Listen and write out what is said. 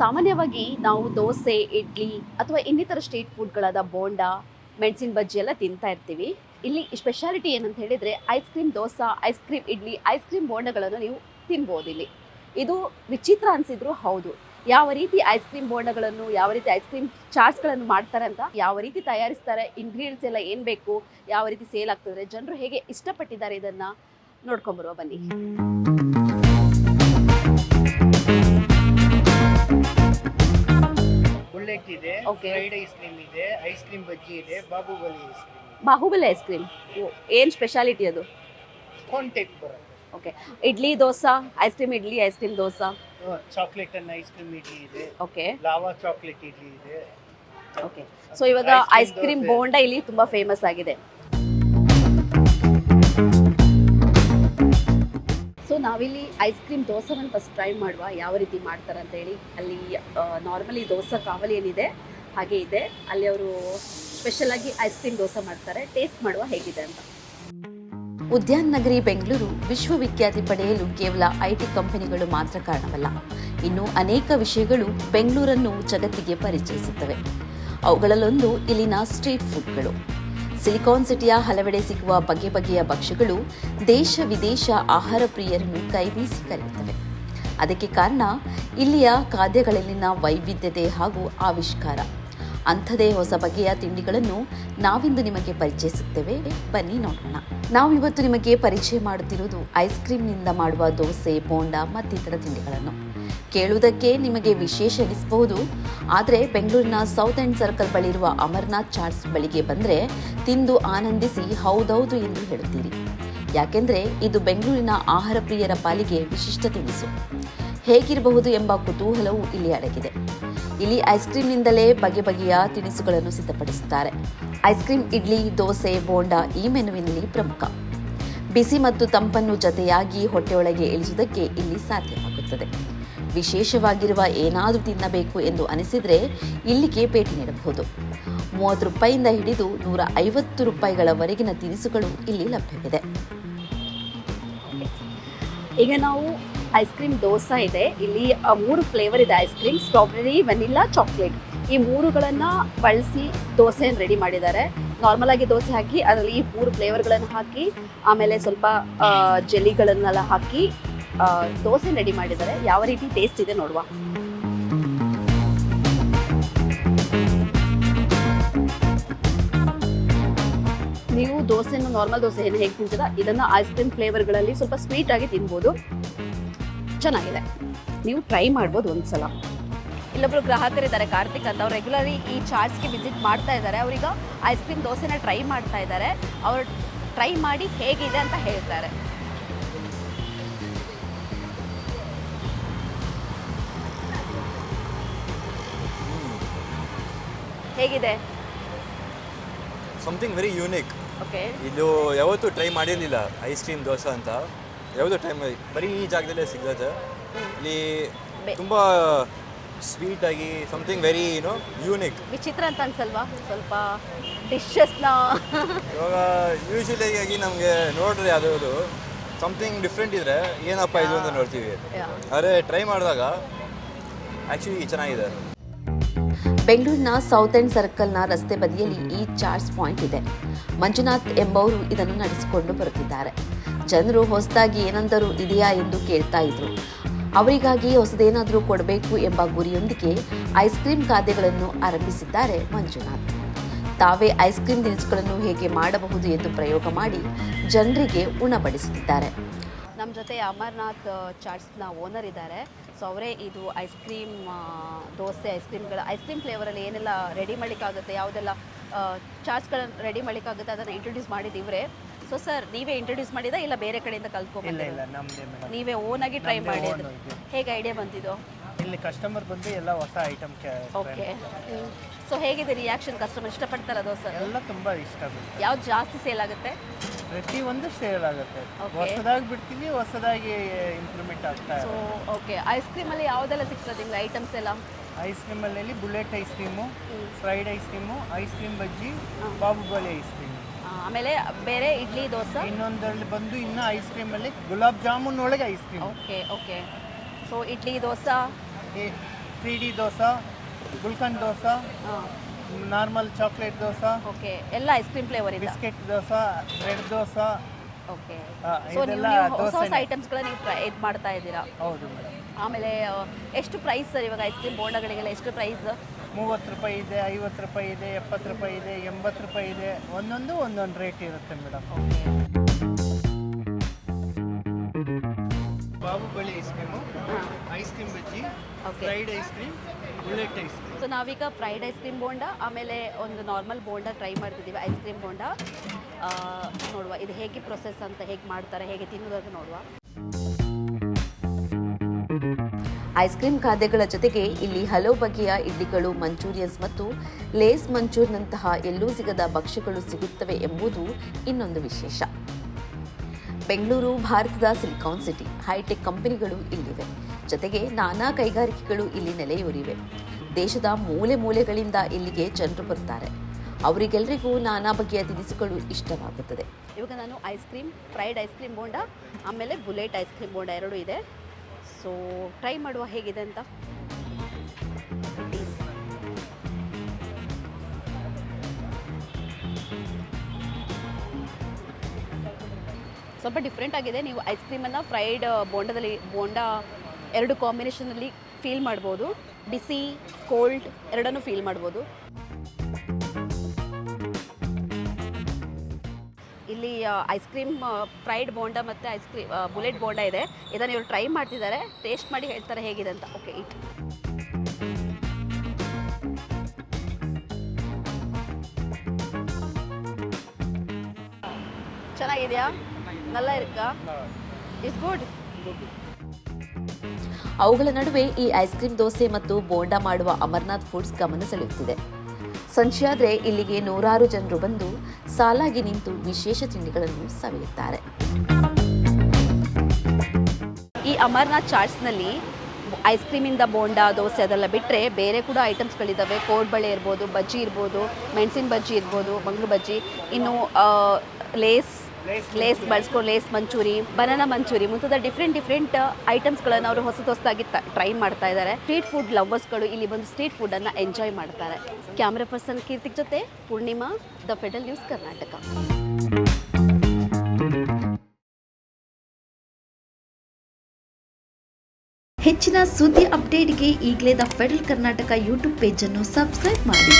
ಸಾಮಾನ್ಯವಾಗಿ ನಾವು ದೋಸೆ, ಇಡ್ಲಿ ಅಥವಾ ಇನ್ನಿತರ ಸ್ಟ್ರೀಟ್ ಫುಡ್ಗಳಾದ ಬೋಂಡ, ಮೆಣಸಿನ ಬಜ್ಜಿ ಎಲ್ಲ ತಿಂತಾ ಇರ್ತೀವಿ. ಇಲ್ಲಿ ಸ್ಪೆಷಾಲಿಟಿ ಏನಂತ ಹೇಳಿದ್ರೆ ice cream dosa ice cream idli ice cream ಬೋಂಡಗಳನ್ನು ನೀವು ತಿನ್ಬೋದು ಇಲ್ಲಿ. ಇದು ವಿಚಿತ್ರ ಅನ್ಸಿದ್ರು ಹೌದು. ಯಾವ ರೀತಿ ಐಸ್ ಕ್ರೀಮ್ ಬೋಂಡಗಳನ್ನು ಯಾವ ರೀತಿ ಐಸ್ ಕ್ರೀಮ್ ಚಾಟ್ಸ್ಗಳನ್ನು ಮಾಡ್ತಾರೆ ಅಂತ ಯಾವ ರೀತಿ ತಯಾರಿಸ್ತಾರೆ ಇಂಗ್ರೀಡಿಯೆಂಟ್ಸ್ ಎಲ್ಲ ಏನು ಬೇಕು ಯಾವ ರೀತಿ ಸೇಲ್ ಆಗ್ತದೆ ಜನರು ಹೇಗೆ ಇಷ್ಟಪಟ್ಟಿದ್ದಾರೆ ಇದನ್ನು ನೋಡ್ಕೊಂಬರುವ ಬನ್ನಿ. ಬುಲೆಟ್ ಇದೆ Okay. ಫ್ರೈಡ್ ಐಸ್ ಕ್ರೀಮ್ ಇದೆ ಐಸ್ ಕ್ರೀಮ್ ಬಜ್ಜಿ ಇದೆ Bahubali ice cream Bahubali ice cream ಏನು ಸ್ಪೆಷಾಲಿಟಿ ಅದು? ಬರುತ್ತೆ. Okay idli dosa ice cream idli ice cream dosa. Chocolate ಅನ್ನ ಐಸ್ ಕ್ರೀಮ್ ಇಡ್ಲಿ ಇದೆ. ಓಕೆ ಲಾವಾ ಚಾಕ್ಲೇಟ್ ಇಡ್ಲಿ ಇದೆ. ಓಕೆ ಸೊ ಇವಾಗ ಐಸ್ ಕ್ರೀಮ್ ಬೋಂಡಾ ಇಲ್ಲಿ ತುಂಬಾ ಫೇಮಸ್ ಆಗಿದೆ. ಸೊ ನಾವಿಲ್ಲಿ ಐಸ್ ಕ್ರೀಮ್ ದೋಸೆವನ್ನು ಫಸ್ಟ್ ಟ್ರೈ ಮಾಡುವ. ಯಾವ ರೀತಿ ಮಾಡ್ತಾರೆ ಅಂತ ಹೇಳಿ ಅಲ್ಲಿ ನಾರ್ಮಲಿ ದೋಸೆ ಕಾವಲಿ ಏನಿದೆ ಹಾಗೆ ಇದೆ. ಅಲ್ಲಿ ಅವರು ಸ್ಪೆಷಲ್ ಆಗಿ ಐಸ್ ಕ್ರೀಮ್ ದೋಸೆ ಮಾಡ್ತಾರೆ. ಟೇಸ್ಟ್ ಮಾಡುವ ಹೇಗಿದೆ ಅಂತ. ಉದ್ಯಾನ್ ನಗರಿ, ಬೆಂಗಳೂರು ವಿಶ್ವವಿಖ್ಯಾತಿ ಪಡೆಯಲು ಕೇವಲ ಐಟಿ ಕಂಪನಿಗಳು ಮಾತ್ರ ಕಾರಣವಲ್ಲ. ಇನ್ನು ಅನೇಕ ವಿಷಯಗಳು ಬೆಂಗಳೂರನ್ನು ಜಗತ್ತಿಗೆ ಪರಿಚಯಿಸುತ್ತವೆ. ಅವುಗಳಲ್ಲೊಂದು ಇಲ್ಲಿನ ಸ್ಟ್ರೀಟ್ ಫುಡ್ಗಳು. ಸಿಲಿಕಾನ್ ಸಿಟಿಯ ಹಲವೆಡೆ ಸಿಗುವ ಬಗೆ ಬಗೆಯ ಭಕ್ಷ್ಯಗಳು ದೇಶ ವಿದೇಶ ಆಹಾರ ಪ್ರಿಯರನ್ನು ಕೈಬೀಸಿ ಕರೆಯುತ್ತವೆ. ಅದಕ್ಕೆ ಕಾರಣ ಇಲ್ಲಿಯ ಖಾದ್ಯಗಳಲ್ಲಿನ ವೈವಿಧ್ಯತೆ ಹಾಗೂ ಆವಿಷ್ಕಾರ. ಅಂಥದೇ ಹೊಸ ಬಗೆಯ ತಿಂಡಿಗಳನ್ನು ನಾವಿಂದು ನಿಮಗೆ ಪರಿಚಯಿಸುತ್ತೇವೆ. ಬನ್ನಿ ನೋಡೋಣ. ನಾವು ಇವತ್ತು ನಿಮಗೆ ಪರಿಚಯ ಮಾಡುತ್ತಿರುವುದು ಐಸ್ ಕ್ರೀಮ್ನಿಂದ ಮಾಡುವ ದೋಸೆ, ಬೋಂಡ ಮತ್ತಿತರ ತಿಂಡಿಗಳನ್ನು. ಕೇಳುವುದಕ್ಕೆ ನಿಮಗೆ ವಿಶೇಷ ಎನಿಸಬಹುದು. ಆದರೆ ಬೆಂಗಳೂರಿನ ಸೌತ್ ಎಂಡ್ ಸರ್ಕಲ್ ಬಳಿ ಇರುವ ಅಮರ್ನಾಥ್ ಚಾಟ್ಸ್ ಬಳಿಗೆ ಬಂದರೆ ತಿಂದು ಆನಂದಿಸಿ ಹೌದೌದು ಎಂದು ಹೇಳುತ್ತೀರಿ. ಯಾಕೆಂದರೆ ಇದು ಬೆಂಗಳೂರಿನ ಆಹಾರ ಪ್ರಿಯರ ಪಾಲಿಗೆ ವಿಶಿಷ್ಟ ತಿನಿಸು ಹೇಗಿರಬಹುದು ಎಂಬ ಕುತೂಹಲವು ಇಲ್ಲಿ ಅಡಗಿದೆ. ಇಲ್ಲಿ ಐಸ್ ಕ್ರೀಮ್ನಿಂದಲೇ ಬಗೆ ಬಗೆಯ ತಿನಿಸುಗಳನ್ನು ಸಿದ್ಧಪಡಿಸುತ್ತಾರೆ. ಐಸ್ ಕ್ರೀಮ್ ಇಡ್ಲಿ, ದೋಸೆ, ಬೋಂಡಾ ಈ ಮೆನುವಿನಲ್ಲಿ ಪ್ರಮುಖ. ಬಿಸಿ ಮತ್ತು ತಂಪನ್ನು ಜತೆಯಾಗಿ ಹೊಟ್ಟೆಯೊಳಗೆ ಇಳಿಸುವುದಕ್ಕೆ ಇಲ್ಲಿ ಸಾಧ್ಯವಾಗುತ್ತದೆ. ವಿಶೇಷವಾಗಿರುವ ಏನಾದರೂ ತಿನ್ನಬೇಕು ಎಂದು ಅನಿಸಿದರೆ ಇಲ್ಲಿಗೆ ಭೇಟಿ ನೀಡಬಹುದು. ಮೂವತ್ತು ರೂಪಾಯಿಯಿಂದ ಹಿಡಿದು ನೂರ ಐವತ್ತು ರೂಪಾಯಿಗಳವರೆಗಿನ ತಿನಿಸುಗಳು ಇಲ್ಲಿ ಲಭ್ಯವಿದೆ. ಈಗ ನಾವು ಐಸ್ ಕ್ರೀಮ್ ದೋಸೆ ಇದೆ. ಇಲ್ಲಿ ಮೂರು ಫ್ಲೇವರ್ ಇದೆ ice cream, strawberry, vanilla, chocolate. ಈ ಮೂರುಗಳನ್ನ ಬಳಸಿ ದೋಸೆಯನ್ನು ರೆಡಿ ಮಾಡಿದ್ದಾರೆ. ನಾರ್ಮಲ್ ಆಗಿ ದೋಸೆ ಹಾಕಿ, ಅದರಲ್ಲಿ ಈ ಮೂರು ಫ್ಲೇವರ್ಗಳನ್ನು ಹಾಕಿ, ಆಮೇಲೆ ಸ್ವಲ್ಪ ಜೆಲ್ಲಿಗಳನ್ನೆಲ್ಲ ಹಾಕಿ ದೋಸೆ ರೆಡಿ ಮಾಡಿದ್ದಾರೆ. ಯಾವ ರೀತಿ ಟೇಸ್ಟ್ ಇದೆ ನೋಡುವ. ನೀವು ದೋಸೆನ ನಾರ್ಮಲ್ ದೋಸೆ ಏನು ಹೇಗೆ ತಿಂತೀರಾ? ಇದನ್ನ ಐಸ್ ಕ್ರೀಮ್ ಫ್ಲೇವರ್ಗಳಲ್ಲಿ ಸ್ವಲ್ಪ ಸ್ವೀಟ್ ಆಗಿ ತಿನ್ಬೋದು. ಚೆನ್ನಾಗಿದೆ. ನೀವು ಟ್ರೈ ಮಾಡ್ಬೋದು ಒಂದ್ಸಲ. ಇಲ್ಲೊಬ್ರು ಗ್ರಾಹಕರಿದ್ದಾರೆ ಕಾರ್ತಿಕ್ ಅಂತ. ಅವ್ರು ರೆಗ್ಯುಲರಿ ಈ ಚಾಟ್ಸ್ಗೆ ವಿಸಿಟ್ ಮಾಡ್ತಾ ಇದ್ದಾರೆ. ಅವ್ರೀಗ ಐಸ್ ಕ್ರೀಮ್ ದೋಸೆನ ಟ್ರೈ ಮಾಡ್ತಾ ಇದ್ದಾರೆ. ಅವ್ರು ಟ್ರೈ ಮಾಡಿ ಹೇಗಿದೆ ಅಂತ ಹೇಳ್ತಾರೆ. ಹೇಗಿದೆ? ಸಮಥಿಂಗ್ ವೆರಿ ಯೂನಿಕ್ ಓಕೆ ಇದು ಯಾವತ್ತೂ ಟ್ರೈ ಮಾಡಿರಲಿಲ್ಲ ಐಸ್ ಕ್ರೀಮ್ ದೋಸೆ ಅಂತ. ಯಾವತ್ತೂ ಟೈಮ್ ಮಾಡಿ ಬರೀ ಈ ಜಾಗದಲ್ಲೇ ಸಿಗುತ್ತೆ ಇಲ್ಲಿ ತುಂಬ ಸ್ವೀಟಾಗಿ something very you know unique ವಿಚಿತ್ರ ಅಂತ ಅನ್ಸಲ್ವಾ? ಸ್ವಲ್ಪ ಡಿಶಸ್ನ ಇವಾಗ ಯೂಶಲಿ ಆಗಿ ನಮಗೆ ನೋಡ್ರಿ ಯಾವುದಾದ್ರು ಸಮಥಿಂಗ್ ಡಿಫ್ರೆಂಟ್ ಇದ್ರೆ ಏನಪ್ಪ ಇದು ಅಂತ ನೋಡ್ತೀವಿ. ಆದರೆ ಟ್ರೈ ಮಾಡಿದಾಗ ಆ್ಯಕ್ಚುಲಿ ಚೆನ್ನಾಗಿದೆ. ಬೆಂಗಳೂರಿನ ಸೌತ್ ಎಂಡ್ ಸರ್ಕಲ್ನ ರಸ್ತೆ ಬದಿಯಲ್ಲಿ ಈ ಚಾರ್ಜ್ ಪಾಯಿಂಟ್ ಇದೆ. ಮಂಜುನಾಥ್ ಎಂಬವರು ಇದನ್ನು ನಡೆಸಿಕೊಂಡು ಬರುತ್ತಿದ್ದಾರೆ. ಜನರು ಹೊಸದಾಗಿ ಏನಂದರೂ ಇದೆಯಾ ಎಂದು ಕೇಳ್ತಾ ಇದ್ರು. ಅವರಿಗಾಗಿ ಹೊಸದೇನಾದರೂ ಕೊಡಬೇಕು ಎಂಬ ಗುರಿಯೊಂದಿಗೆ ಐಸ್ ಕ್ರೀಮ್ ಖಾದ್ಯಗಳನ್ನು ಆರಂಭಿಸಿದ್ದಾರೆ ಮಂಜುನಾಥ್. ತಾವೇ ಐಸ್ ಕ್ರೀಮ್ ತಿನಿಸುಗಳನ್ನು ಹೇಗೆ ಮಾಡಬಹುದು ಎಂದು ಪ್ರಯೋಗ ಮಾಡಿ ಜನರಿಗೆ ಉಣಬಡಿಸುತ್ತಿದ್ದಾರೆ. ನಮ್ಮ ಜೊತೆ ಅಮರ್ನಾಥ್ ಚಾಟ್ಸ್ನ ಓನರ್ ಇದ್ದಾರೆ ಸೊ ಅವರೇ ಇದು ಐಸ್ ಕ್ರೀಮ್ ದೋಸೆ ಐಸ್ ಕ್ರೀಮ್ಗಳು ಐಸ್ ಕ್ರೀಮ್ ಫ್ಲೇವರಲ್ಲಿ ಏನೆಲ್ಲ ರೆಡಿ ಮಾಡಲಿಕ್ಕಾಗುತ್ತೆ ಯಾವುದೆಲ್ಲ ಚಾಟ್ಸ್ಗಳನ್ನು ರೆಡಿ ಮಾಡಲಿಕ್ಕಾಗುತ್ತೆ ಅದನ್ನು ಇಂಟ್ರೊಡ್ಯೂಸ್ ಮಾಡಿದ್ದು ಇವರೇ. ಸೊ ಸರ್ ನೀವೇ ಇಂಟ್ರೊಡ್ಯೂಸ್ ಮಾಡಿದ ಇಲ್ಲ ಬೇರೆ ಕಡೆಯಿಂದ ಕಲ್ತ್ಕೊಂಡ್ಬಂದಿಲ್ಲ ನೀವೇ ಓನಾಗಿ ಟ್ರೈ ಮಾಡಿ ಹೇಗೆ ಐಡಿಯಾ ಬಂದಿದ್ದು ಇಲ್ಲಿ ಕಸ್ಟಮರ್ ಬಂದು ಎಲ್ಲ ಹೊಸ ಐಟಮ್ ಓಕೆ ಸೊ ಹೇಗಿದೆ ರಿಯಾಕ್ಷನ್ ಕಸ್ಟಮರ್ ಇಷ್ಟಪಡ್ತಾರ ದೋಸೆ? ಎಲ್ಲ ತುಂಬಾ ಇಷ್ಟ ಬೀಳುತ್ತೆ ಯಾವ್ದು ಜಾಸ್ತಿ ಸೇಲ್ ಆಗುತ್ತೆ? ಪ್ರತಿಯೊಂದು ಸೇಲ್ ಆಗುತ್ತೆ. ಹೊಸದಾಗಿ ಬಿಡ್ತೀವಿ ಹೊಸದಾಗಿ ಇಂಪ್ಲಿಮೆಂಟ್ ಆಗ್ತಾ ಸೊ ಓಕೆ ಐಸ್ ಕ್ರೀಮಲ್ಲಿ ಯಾವುದೆಲ್ಲ ಸಿಗ್ತದೆ ನಿಮ್ಗೆ ಐಟಮ್ಸ್ ಎಲ್ಲ? Ice ಕ್ರೀಮಲ್ಲಿ bullet ice cream fried ice cream ice cream bajji Bahubali Bahubali ice cream ಆಮೇಲೆ ಬೇರೆ ಇಡ್ಲಿ ದೋಸೆ? ಇನ್ನೊಂದರಲ್ಲಿ ಬಂದು ಇನ್ನು ಐಸ್ ಕ್ರೀಮ್ ಅಲ್ಲಿ ಗುಲಾಬ್ ಜಾಮೂನ್ ಒಳಗೆ ice cream okay okay so idli dosa three D dosa gulkand dosa normal chocolate dosa okay ಎಲ್ಲ ice cream flavour ಇದೆ biscuit dosa bread dosa. Okay. So ನೀವು ಇದೆಲ್ಲ ಹೊಸ ಹೊಸ ಐಟಮ್ಸ್ ಐಟಮ್ಸ್ಗಳ ನೀವು ಇದು ಮಾಡ್ತಾ ಇದ್ದೀರಾ? ಹೌದು ಮೇಡಮ್ ಆಮೇಲೆ ಆ, ಎಷ್ಟು ಪ್ರೈಸ್ ಸರ್ ಇವಾಗ ಐಸ್ ಕ್ರೀಮ್ ಬೋಂಡಗಳಿಗೆಲ್ಲ? ಎಷ್ಟು ಪ್ರೈಸ್ ಮೂವತ್ತು ರೂಪಾಯಿ ಇದೆ ಐವತ್ತು ರೂಪಾಯಿ ಇದೆ ಎಪ್ಪತ್ತು ರೂಪಾಯಿ ಇದೆ ಎಂಬತ್ತು ರೂಪಾಯಿ ಇದೆ. ಒಂದೊಂದು ಒಂದೊಂದು ರೇಟ್ ಇರುತ್ತೆ madam Bahubali cream bajji okay fried ice cream bullet ice cream so ನಾವೀಗ ಫ್ರೈಡ್ ಐಸ್ ಕ್ರೀಮ್ ಬೋಂಡ ಆಮೇಲೆ ಒಂದು ನಾರ್ಮಲ್ ಬೋಂಡ ಟ್ರೈ ಮಾಡ್ತಿದ್ದೀವಿ ಐಸ್ ಕ್ರೀಮ್ ಬೋಂಡ. ನೋಡುವ ಇದು ಹೇಗೆ ಪ್ರೊಸೆಸ್ ಅಂತ ಹೇಗೆ ಮಾಡ್ತಾರೆ ಹೇಗೆ ತಿನ್ನೋದಂತ ನೋಡುವ. ಐಸ್ ಕ್ರೀಮ್ ಖಾದ್ಯಗಳ ಜೊತೆಗೆ ಇಲ್ಲಿ ಹಲವು ಬಗೆಯ ಇಡ್ಲಿಗಳು ಮಂಚೂರಿಯನ್ಸ್ ಮತ್ತು ಲೇಸ್ ಮಂಚೂರಿನಂತಹ ಎಲ್ಲೂ ಸಿಗದ ಭಕ್ಷ್ಯಗಳು ಸಿಗುತ್ತವೆ ಎಂಬುದು ಇನ್ನೊಂದು ವಿಶೇಷ. ಬೆಂಗಳೂರು ಭಾರತದ ಸಿಲಿಕಾನ್ ಸಿಟಿ ಹೈಟೆಕ್ ಕಂಪನಿಗಳು ಇಲ್ಲಿವೆ. ಜೊತೆಗೆ ನಾನಾ ಕೈಗಾರಿಕೆಗಳು ಇಲ್ಲಿ ನೆಲೆಯೂರಿವೆ ದೇಶದ ಮೂಲೆ ಮೂಲೆಗಳಿಂದ ಇಲ್ಲಿಗೆ ಜನರು ಬರ್ತಾರೆ. ಅವರಿಗೆಲ್ಲರಿಗೂ ನಾನಾ ಬಗೆಯ ತಿನಿಸುಗಳು ಇಷ್ಟವಾಗುತ್ತದೆ. ಇವಾಗ ನಾನು ice cream, fried ice cream bonda, ಆಮೇಲೆ ಬುಲೆಟ್ ಐಸ್ ಕ್ರೀಮ್ ಬೋಂಡ ಎರಡೂ ಇದೆ. ಸೊ ಟ್ರೈ ಮಾಡುವ ಹೇಗಿದೆ ಅಂತ. ಸ್ವಲ್ಪ ಡಿಫ್ರೆಂಟ್ ಆಗಿದೆ. ನೀವು ಐಸ್ ಕ್ರೀಮನ್ನು ಫ್ರೈಡ್ ಬೋಂಡದಲ್ಲಿ, ಬೋಂಡ ಎರಡು ಕಾಂಬಿನೇಷನಲ್ಲಿ ಫೀಲ್ ಮಾಡ್ಬೋದು. ಬಿಸಿ ಕೋಲ್ಡ್ ಎರಡನ್ನೂ ಫೀಲ್ ಮಾಡ್ಬೋದು. ಇಲ್ಲಿ ಐಸ್ ಕ್ರೀಮ್ ಫ್ರೈಡ್ ಬೋಂಡ ಮತ್ತು ಐಸ್ ಕ್ರೀಮ್ ಬುಲೆಟ್ ಬೋಂಡ ಇದೆ. ಇದನ್ನು ಇವರು ಟ್ರೈ ಮಾಡ್ತಿದ್ದಾರೆ. ಟೇಸ್ಟ್ ಮಾಡಿ ಹೇಳ್ತಾರೆ ಹೇಗಿದೆ ಅಂತ. Okay it. ಚೆನ್ನಾಗಿದೆಯಾ? ನಲ್ಲ ಇರುತ್ತಾ ಇಸ್ ಗುಡ್ ಅವುಗಳ ನಡುವೆ ಈ ಐಸ್ ಕ್ರೀಮ್ ದೋಸೆ ಮತ್ತು ಬೋಂಡಾ ಮಾಡುವ ಅಮರ್ನಾಥ್ ಫುಡ್ಸ್ ಗಮನ ಸೆಳೆಯುತ್ತಿದೆ. ಸಂಜೆಯಾದರೆ ಇಲ್ಲಿಗೆ ನೂರಾರು ಜನರು ಬಂದು ಸಾಲಾಗಿ ನಿಂತು ವಿಶೇಷ ತಿಂಡಿಗಳನ್ನು ಸವಿಯುತ್ತಾರೆ. ಈ ಅಮರ್ನಾಥ್ ಚಾಟ್ಸ್ನಲ್ಲಿ ಐಸ್ ಕ್ರೀಮಿಂದ ಬೋಂಡಾ, ದೋಸೆ ಅದೆಲ್ಲ ಬಿಟ್ಟರೆ ಬೇರೆ ಕೂಡ ಐಟಮ್ಸ್ಗಳಿದ್ದಾವೆ ಕೋಡ್ಬಳೆ ಇರ್ಬೋದು, ಬಜ್ಜಿ ಇರ್ಬೋದು, ಮೆಣಸಿನ ಬಜ್ಜಿ ಇರ್ಬೋದು ಮಂಗ್ಳೂರು ಬಜ್ಜಿ. ಇನ್ನು ಲೇಸ್ ಲೇಸ್ ಬಳಸ್ಕೊಂಡು ಲೇಸ್ ಮಂಚೂರಿ ಬನಾನಾ ಮಂಚೂರಿ ಮುಂತಾದ ಡಿಫ್ರೆಂಟ್ ಡಿಫ್ರೆಂಟ್ ಐಟಮ್ಸ್ಗಳನ್ನು ಅವರು ಹೊಸ ಹೊಸದಾಗಿ ಟ್ರೈ ಮಾಡ್ತಾ ಇದ್ದಾರೆ ಸ್ಟ್ರೀಟ್ ಫುಡ್ ಲವರ್ಸ್ಗಳು ಇಲ್ಲಿ ಬಂದು ಸ್ಟ್ರೀಟ್ ಫುಡ್ಡನ್ನು ಎಂಜಾಯ್ ಮಾಡ್ತಾರೆ. ಕ್ಯಾಮ್ರಾ ಪರ್ಸನ್ ಕೀರ್ತಿಕ್ ಜೊತೆ Poornima the Federal news Karnataka. ಹೆಚ್ಚಿನ ಸುದ್ದಿ ಅಪ್ಡೇಟ್ಗೆ ಈಗಲೇ ದ ಫೆಡರಲ್ ಕರ್ನಾಟಕ ಯೂಟ್ಯೂಬ್ ಪೇಜನ್ನು ಸಬ್ಸ್ಕ್ರೈಬ್ ಮಾಡಿ.